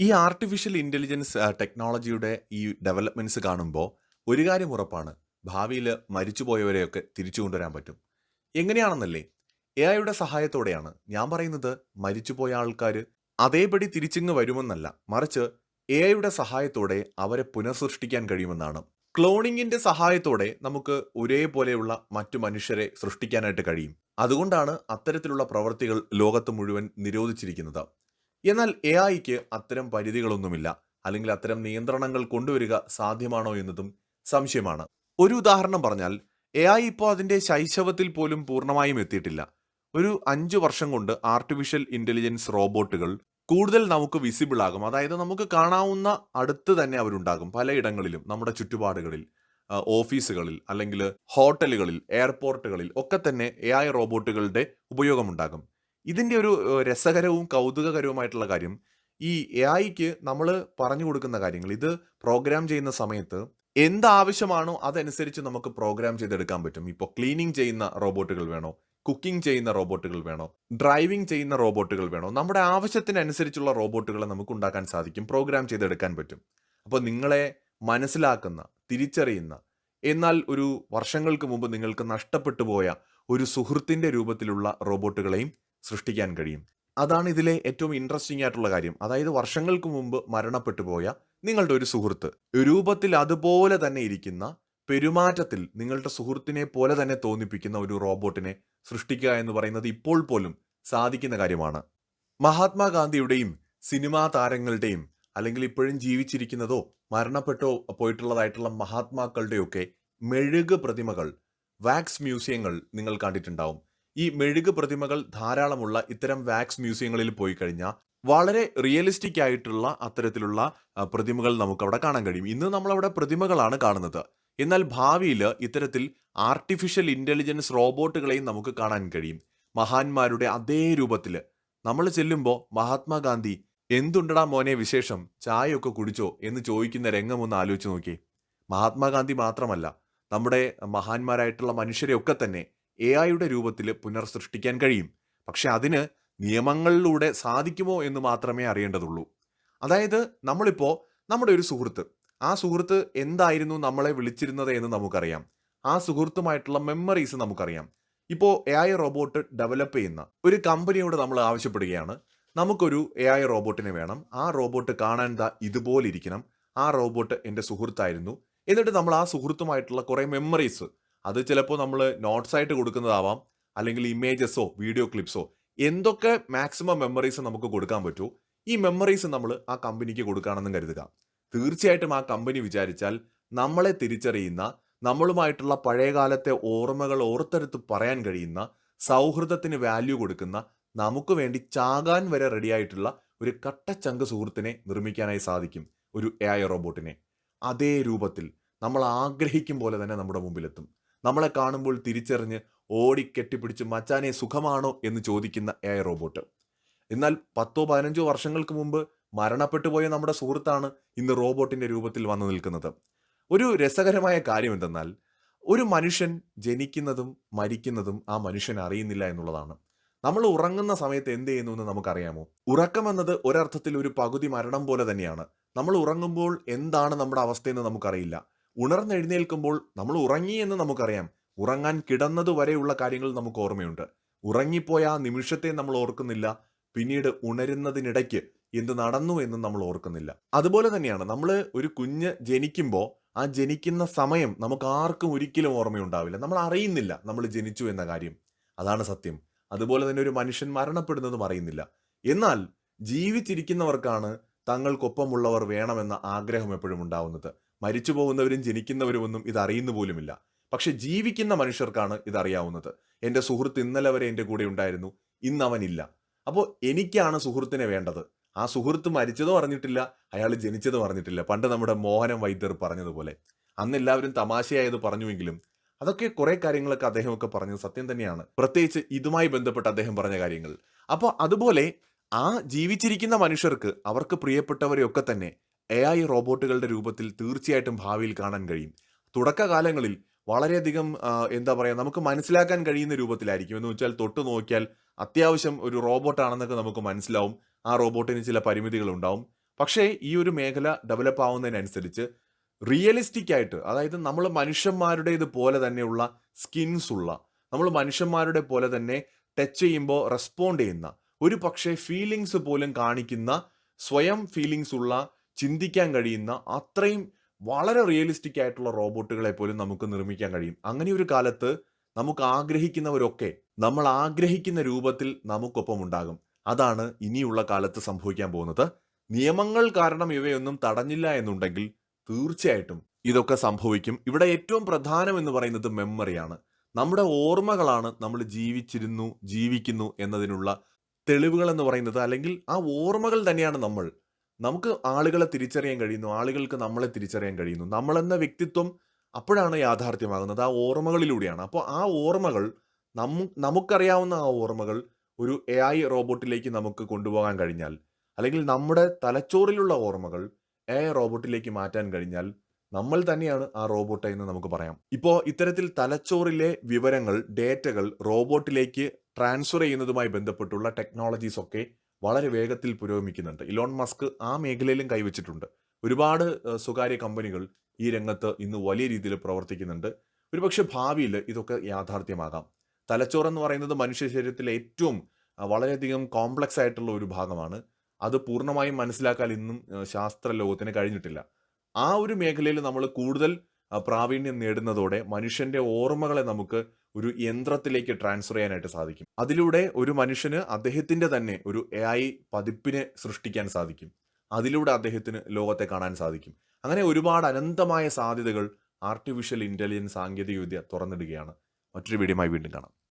ഈ artificial intelligence ടെക്നോളജിയുടെ ഈ ഡെവലപ്മെന്റ്സ് കാണുമ്പോൾ ഒരു കാര്യം ഉറപ്പാണ്. ഭാവിയിൽ മരിച്ചുപോയവരെയൊക്കെ തിരിച്ചു കൊണ്ടുവരാൻ പറ്റും. എങ്ങനെയാണെന്നല്ലേ? എ ഐയുടെ സഹായത്തോടെയാണ്. ഞാൻ പറയുന്നത് മരിച്ചുപോയ ആൾക്കാർ അതേപടി തിരിച്ചിങ്ങ് വരുമെന്നല്ല. മറിച്ച് എ ഐയുടെ സഹായത്തോടെ അവരെ പുനഃസൃഷ്ടിക്കാൻ കഴിയുമെന്നാണ്. ക്ലോണിങ്ങിന്റെ സഹായത്തോടെ നമുക്ക് ഒരേപോലെയുള്ള മറ്റു മനുഷ്യരെ സൃഷ്ടിക്കാനായിട്ട് കഴിയും. അതുകൊണ്ടാണ് അത്തരത്തിലുള്ള പ്രവൃത്തികൾ ലോകത്ത് മുഴുവൻ നിരോധിച്ചിരിക്കുന്നത്. എന്നാൽ എ ഐക്ക് അത്തരം പരിധികളൊന്നുമില്ല. അല്ലെങ്കിൽ അത്തരം നിയന്ത്രണങ്ങൾ കൊണ്ടുവരിക സാധ്യമാണോ എന്നതും സംശയമാണ്. ഒരു ഉദാഹരണം പറഞ്ഞാൽ എ ഐ ഇപ്പോൾ അതിന്റെ ശൈശവത്തിൽ പോലും പൂർണമായും എത്തിയിട്ടില്ല. ഒരു അഞ്ച് വർഷം കൊണ്ട് ആർട്ടിഫിഷ്യൽ ഇന്റലിജൻസ് റോബോട്ടുകൾ കൂടുതൽ നമുക്ക് വിസിബിൾ ആകും. അതായത് നമുക്ക് കാണാവുന്ന അടുത്ത് തന്നെ അവരുണ്ടാകും പലയിടങ്ങളിലും നമ്മുടെ ചുറ്റുപാടുകളിൽ. ഓഫീസുകളിൽ അല്ലെങ്കിൽ ഹോട്ടലുകളിൽ എയർപോർട്ടുകളിൽ ഒക്കെ തന്നെ എ ഐ റോബോട്ടുകളുടെ ഉപയോഗമുണ്ടാകും. ഇതിന്റെ ഒരു രസകരവും കൗതുകകരവുമായിട്ടുള്ള കാര്യം ഈ എ ഐക്ക് നമ്മൾ പറഞ്ഞു കൊടുക്കുന്ന കാര്യങ്ങൾ ഇത് പ്രോഗ്രാം ചെയ്യുന്ന സമയത്ത് എന്താവശ്യമാണോ അതനുസരിച്ച് നമുക്ക് പ്രോഗ്രാം ചെയ്തെടുക്കാൻ പറ്റും. ഇപ്പോൾ ക്ലീനിങ് ചെയ്യുന്ന റോബോട്ടുകൾ വേണോ കുക്കിംഗ് ചെയ്യുന്ന റോബോട്ടുകൾ വേണോ ഡ്രൈവിംഗ് ചെയ്യുന്ന റോബോട്ടുകൾ വേണോ നമ്മുടെ ആവശ്യത്തിനനുസരിച്ചുള്ള റോബോട്ടുകളെ നമുക്ക് ഉണ്ടാക്കാൻ സാധിക്കും പ്രോഗ്രാം ചെയ്തെടുക്കാൻ പറ്റും. അപ്പോൾ നിങ്ങളെ മനസ്സിലാക്കുന്ന തിരിച്ചറിയുന്ന എന്നാൽ ഒരു വർഷങ്ങൾക്ക് മുമ്പ് നിങ്ങൾക്ക് നഷ്ടപ്പെട്ടു പോയ ഒരു സുഹൃത്തിന്റെ രൂപത്തിലുള്ള റോബോട്ടുകളെയും സൃഷ്ടിക്കാൻ കഴിയും. അതാണ് ഇതിലെ ഏറ്റവും ഇൻട്രസ്റ്റിംഗ് ആയിട്ടുള്ള കാര്യം. അതായത് വർഷങ്ങൾക്ക് മുമ്പ് മരണപ്പെട്ടു പോയ നിങ്ങളുടെ ഒരു സുഹൃത്ത്. രൂപത്തിൽ അതുപോലെ തന്നെ ഇരിക്കുന്ന പെരുമാറ്റത്തിൽ നിങ്ങളുടെ സുഹൃത്തിനെ പോലെ തന്നെ തോന്നിപ്പിക്കുന്ന ഒരു റോബോട്ടിനെ സൃഷ്ടിക്കുക എന്ന് പറയുന്നത് ഇപ്പോൾ പോലും സാധിക്കുന്ന കാര്യമാണ്. മഹാത്മാഗാന്ധിയുടെയും സിനിമാ താരങ്ങളുടെയും അല്ലെങ്കിൽ ഇപ്പോഴും ജീവിച്ചിരിക്കുന്നതോ മരണപ്പെട്ടോ പോയിട്ടുള്ളതായിട്ടുള്ള മഹാത്മാക്കളുടെയൊക്കെ മെഴുക് പ്രതിമകൾ വാക്സ് മ്യൂസിയങ്ങൾ നിങ്ങൾ കണ്ടിട്ടുണ്ടാവും. ഈ മെഴുക് പ്രതിമകൾ ധാരാളമുള്ള ഇത്തരം വാക്സ് മ്യൂസിയങ്ങളിൽ പോയി കഴിഞ്ഞാൽ വളരെ റിയലിസ്റ്റിക് ആയിട്ടുള്ള അത്തരത്തിലുള്ള പ്രതിമകൾ നമുക്ക് അവിടെ കാണാൻ കഴിയും. ഇന്ന് നമ്മളവിടെ പ്രതിമകളാണ് കാണുന്നത്. എന്നാൽ ഭാവിയിൽ ഇത്തരത്തിൽ ആർട്ടിഫിഷ്യൽ ഇന്റലിജൻസ് റോബോട്ടുകളെയും നമുക്ക് കാണാൻ കഴിയും. മഹാന്മാരുടെ അതേ രൂപത്തിൽ. നമ്മൾ ചെല്ലുമ്പോൾ മഹാത്മാഗാന്ധി എന്തുണ്ടടാ മോനെ വിശേഷം? ചായയൊക്കെ കുടിച്ചോ? എന്ന് ചോദിക്കുന്ന രംഗം ഒന്ന് ആലോചിച്ച് നോക്കി മഹാത്മാഗാന്ധി മാത്രമല്ല നമ്മുടെ മഹാന്മാരായിട്ടുള്ള മനുഷ്യരെയൊക്കെ തന്നെ എ ഐയുടെ രൂപത്തിൽ പുനർസൃഷ്ടിക്കാൻ കഴിയും. പക്ഷെ അതിന് നിയമങ്ങളിലൂടെ സാധിക്കുമോ എന്ന് മാത്രമേ അറിയേണ്ടതുള്ളൂ. അതായത് നമ്മളിപ്പോൾ നമ്മുടെ ഒരു സുഹൃത്ത് ആ സുഹൃത്ത് എന്തായിരുന്നു നമ്മളെ വിളിച്ചിരുന്നത് എന്ന് നമുക്കറിയാം. ആ സുഹൃത്തുമായിട്ടുള്ള മെമ്മറീസ് നമുക്കറിയാം. ഇപ്പോൾ എ ഐ റോബോട്ട് ഡെവലപ്പ് ചെയ്യുന്ന ഒരു കമ്പനിയോട് നമ്മൾ ആവശ്യപ്പെടുകയാണ്. നമുക്കൊരു എ ഐ റോബോട്ടിനെ വേണം. ആ റോബോട്ട് കാണാൻ ദാ ഇതുപോലെ ഇരിക്കണം ആ റോബോട്ട് എന്റെ സുഹൃത്തായിരുന്നു. എന്നിട്ട് നമ്മൾ ആ സുഹൃത്തുമായിട്ടുള്ള കുറേ മെമ്മറീസ് അത് ചിലപ്പോൾ നമ്മൾ നോട്ട്സ് ആയിട്ട് കൊടുക്കുന്നതാവാം അല്ലെങ്കിൽ ഇമേജസോ വീഡിയോ ക്ലിപ്സോ എന്തൊക്കെ മാക്സിമം മെമ്മറീസ് നമുക്ക് കൊടുക്കാൻ പറ്റുമോ ഈ മെമ്മറീസ് നമ്മൾ ആ കമ്പനിക്ക് കൊടുക്കുകയാണെന്നും കരുതുക. തീർച്ചയായിട്ടും ആ കമ്പനി വിചാരിച്ചാൽ നമ്മളെ തിരിച്ചറിയുന്ന നമ്മളുമായിട്ടുള്ള പഴയകാലത്തെ ഓർമ്മകൾ ഓർത്തെടുത്ത് പറയാൻ കഴിയുന്ന സൗഹൃദത്തിന് വാല്യൂ കൊടുക്കുന്ന നമുക്ക് വേണ്ടി ചാകാൻ വരെ റെഡിയായിട്ടുള്ള ഒരു കട്ടച്ചങ്ക് സുഹൃത്തിനെ നിർമ്മിക്കാനായി സാധിക്കും ഒരു എ റോബോട്ടിനെ അതേ രൂപത്തിൽ നമ്മൾ ആഗ്രഹിക്കും പോലെ തന്നെ നമ്മുടെ മുമ്പിലെത്തും. നമ്മളെ കാണുമ്പോൾ തിരിച്ചറിഞ്ഞ് ഓടി കെട്ടിപ്പിടിച്ച് മച്ചാനെ സുഖമാണോ എന്ന് ചോദിക്കുന്ന എ ഐ റോബോട്ട്. എന്നാൽ പത്തോ പതിനഞ്ചോ വർഷങ്ങൾക്ക് മുമ്പ് മരണപ്പെട്ടു പോയ നമ്മുടെ സുഹൃത്താണ് ഇന്ന് റോബോട്ടിന്റെ രൂപത്തിൽ വന്നു നിൽക്കുന്നത്. ഒരു രസകരമായ കാര്യം എന്തെന്നാൽ ഒരു മനുഷ്യൻ ജനിക്കുന്നതും മരിക്കുന്നതും ആ മനുഷ്യൻ അറിയുന്നില്ല എന്നുള്ളതാണ്. നമ്മൾ ഉറങ്ങുന്ന സമയത്ത് എന്ത് ചെയ്യുന്നു എന്ന് നമുക്കറിയാമോ? ഉറക്കം എന്നത് ഒരർത്ഥത്തിൽ ഒരു പകുതി മരണം പോലെ തന്നെയാണ്. നമ്മൾ ഉറങ്ങുമ്പോൾ എന്താണ് നമ്മുടെ അവസ്ഥയെന്ന് നമുക്കറിയില്ല. ഉണർന്നെഴുന്നേൽക്കുമ്പോൾ നമ്മൾ ഉറങ്ങി എന്ന് നമുക്കറിയാം. ഉറങ്ങാൻ കിടന്നതുവരെയുള്ള കാര്യങ്ങൾ നമുക്ക് ഓർമ്മയുണ്ട്. ഉറങ്ങിപ്പോയ ആ നിമിഷത്തെ നമ്മൾ ഓർക്കുന്നില്ല. പിന്നീട് ഉണരുന്നതിനിടയ്ക്ക് എന്ത് നടന്നു എന്ന് നമ്മൾ ഓർക്കുന്നില്ല. അതുപോലെ തന്നെയാണ് നമ്മൾ ഒരു കുഞ്ഞ് ജനിക്കുമ്പോൾ ആ ജനിക്കുന്ന സമയം നമുക്ക് ആർക്കും ഒരിക്കലും ഓർമ്മയുണ്ടാവില്ല. നമ്മൾ അറിയുന്നില്ല നമ്മൾ ജനിച്ചു എന്ന കാര്യം. അതാണ് സത്യം. അതുപോലെ തന്നെ ഒരു മനുഷ്യൻ മരണപ്പെടുന്നതും അറിയുന്നില്ല. എന്നാൽ ജീവിച്ചിരിക്കുന്നവർക്കാണ് തങ്ങൾക്കൊപ്പമുള്ളവർ വേണമെന്ന ആഗ്രഹം എപ്പോഴും ഉണ്ടാവുന്നത്. മരിച്ചു പോകുന്നവരും ജനിക്കുന്നവരുമൊന്നും ഇത് അറിയുന്നു പോലുമില്ല. പക്ഷെ ജീവിക്കുന്ന മനുഷ്യർക്കാണ് ഇതറിയാവുന്നത്. എന്റെ സുഹൃത്ത് ഇന്നലെ വരെ എന്റെ കൂടെ ഉണ്ടായിരുന്നു. ഇന്ന് അവനില്ല അപ്പോൾ എനിക്കാണ് സുഹൃത്തിനെ വേണ്ടത്. ആ സുഹൃത്ത് മരിച്ചതും അറിഞ്ഞിട്ടില്ല അയാൾ ജനിച്ചതും അറിഞ്ഞിട്ടില്ല. പണ്ട് നമ്മുടെ മോഹനം വൈദ്യർ പറഞ്ഞതുപോലെ. അന്ന് എല്ലാവരും തമാശയായത് പറഞ്ഞുവെങ്കിലും അതൊക്കെ കുറെ കാര്യങ്ങളൊക്കെ അദ്ദേഹമൊക്കെ പറഞ്ഞത് സത്യം തന്നെയാണ്. പ്രത്യേകിച്ച് ഇതുമായി ബന്ധപ്പെട്ട് അദ്ദേഹം പറഞ്ഞ കാര്യങ്ങൾ. അപ്പോൾ അതുപോലെ ആ ജീവിച്ചിരിക്കുന്ന മനുഷ്യർക്ക് അവർക്ക് പ്രിയപ്പെട്ടവരെയൊക്കെ തന്നെ എ ഐ റോബോട്ടുകളുടെ രൂപത്തിൽ തീർച്ചയായിട്ടും ഭാവിയിൽ കാണാൻ കഴിയും. തുടക്കകാലങ്ങളിൽ വളരെയധികം എന്താ പറയുക നമുക്ക് മനസ്സിലാക്കാൻ കഴിയുന്ന രൂപത്തിലായിരിക്കും. എന്ന് വെച്ചാൽ തൊട്ട് നോക്കിയാൽ അത്യാവശ്യം ഒരു റോബോട്ടാണെന്നൊക്കെ നമുക്ക് മനസ്സിലാവും. ആ റോബോട്ടിന് ചില പരിമിതികൾ ഉണ്ടാവും പക്ഷേ ഈ ഒരു മേഖല ഡെവലപ്പ് ആവുന്നതിനനുസരിച്ച് റിയലിസ്റ്റിക് ആയിട്ട് അതായത് നമ്മൾ മനുഷ്യന്മാരുടേത് പോലെ തന്നെയുള്ള സ്കിൻസ് ഉള്ള നമ്മൾ മനുഷ്യന്മാരുടെ പോലെ തന്നെ ടച്ച് ചെയ്യുമ്പോൾ റെസ്പോണ്ട് ചെയ്യുന്ന ഒരു പക്ഷേ ഫീലിങ്സ് പോലും കാണിക്കുന്ന സ്വയം ഫീലിങ്സ് ഉള്ള ചിന്തിക്കാൻ കഴിയുന്ന അത്രയും വളരെ റിയലിസ്റ്റിക് ആയിട്ടുള്ള റോബോട്ടുകളെ പോലും നമുക്ക് നിർമ്മിക്കാൻ കഴിയും. അങ്ങനെ ഒരു കാലത്ത് നമുക്ക് ആഗ്രഹിക്കുന്നവരൊക്കെ നമ്മൾ ആഗ്രഹിക്കുന്ന രൂപത്തിൽ നമുക്കൊപ്പം ഉണ്ടാകും. അതാണ് ഇനിയുള്ള കാലത്ത് സംഭവിക്കാൻ പോകുന്നത്. നിയമങ്ങൾ കാരണം ഇവയൊന്നും തടഞ്ഞില്ല എന്നുണ്ടെങ്കിൽ തീർച്ചയായിട്ടും ഇതൊക്കെ സംഭവിക്കും. ഇവിടെ ഏറ്റവും പ്രധാനം എന്ന് പറയുന്നത് മെമ്മറിയാണ് നമ്മുടെ ഓർമ്മകളാണ് നമ്മൾ ജീവിച്ചിരുന്നു ജീവിക്കുന്നു എന്നതിനുള്ള തെളിവുകൾ എന്ന് പറയുന്നത് അല്ലെങ്കിൽ ആ ഓർമ്മകൾ തന്നെയാണ് നമ്മൾ നമുക്ക് ആളുകളെ തിരിച്ചറിയാൻ കഴിയുന്നു ആളുകൾക്ക് നമ്മളെ തിരിച്ചറിയാൻ കഴിയുന്നു. നമ്മളെന്ന വ്യക്തിത്വം അപ്പോഴാണ് യാഥാർത്ഥ്യമാകുന്നത് ആ ഓർമ്മകളിലൂടെയാണ്. അപ്പോൾ ആ ഓർമ്മകൾ നമു നമുക്കറിയാവുന്ന ആ ഓർമ്മകൾ ഒരു എ ഐ റോബോട്ടിലേക്ക് നമുക്ക് കൊണ്ടുപോകാൻ കഴിഞ്ഞാൽ അല്ലെങ്കിൽ നമ്മുടെ തലച്ചോറിലുള്ള ഓർമ്മകൾ എ ഐ റോബോട്ടിലേക്ക് മാറ്റാൻ കഴിഞ്ഞാൽ നമ്മൾ തന്നെയാണ് ആ റോബോട്ട് എന്ന് നമുക്ക് പറയാം. ഇപ്പോൾ ഇത്തരത്തിൽ തലച്ചോറിലെ വിവരങ്ങൾ ഡേറ്റകൾ റോബോട്ടിലേക്ക് ട്രാൻസ്ഫർ ചെയ്യുന്നതുമായി ബന്ധപ്പെട്ടുള്ള ടെക്നോളജീസ് ഒക്കെ വളരെ വേഗത്തിൽ പുരോഗമിക്കുന്നുണ്ട്. ഇലോൺ മസ്ക് ആ മേഖലയിലും കൈവച്ചിട്ടുണ്ട്. ഒരുപാട് സ്വകാര്യ കമ്പനികൾ ഈ രംഗത്ത് ഇന്ന് വലിയ രീതിയിൽ പ്രവർത്തിക്കുന്നുണ്ട്. ഒരുപക്ഷെ ഭാവിയിൽ ഇതൊക്കെ യാഥാർത്ഥ്യമാകാം. തലച്ചോറ് എന്ന് പറയുന്നത് മനുഷ്യ ശരീരത്തിലെ ഏറ്റവും വളരെയധികം കോംപ്ലക്സ് ആയിട്ടുള്ള ഒരു ഭാഗമാണ്. അത് പൂർണമായും മനസ്സിലാക്കാൻ ഇന്നും ശാസ്ത്ര ലോകത്തിന് കഴിഞ്ഞിട്ടില്ല. ആ ഒരു മേഖലയിൽ നമ്മൾ കൂടുതൽ പ്രാവീണ്യം നേടുന്നതോടെ മനുഷ്യന്റെ ഓർമ്മകളെ നമുക്ക് ഒരു യന്ത്രത്തിലേക്ക് ട്രാൻസ്ഫർ ചെയ്യാനായിട്ട് സാധിക്കും. അതിലൂടെ ഒരു മനുഷ്യന് അദ്ദേഹത്തിന്റെ തന്നെ ഒരു എ ഐ പതിപ്പിനെ സൃഷ്ടിക്കാൻ സാധിക്കും. അതിലൂടെ അദ്ദേഹത്തിന് ലോകത്തെ കാണാൻ സാധിക്കും. അങ്ങനെ ഒരുപാട് അനന്തമായ സാധ്യതകൾ ആർട്ടിഫിഷ്യൽ ഇന്റലിജൻസ് സാങ്കേതികവിദ്യ തുറന്നിടുകയാണ്. മറ്റൊരു വീഡിയോമായി വീണ്ടും കാണാം.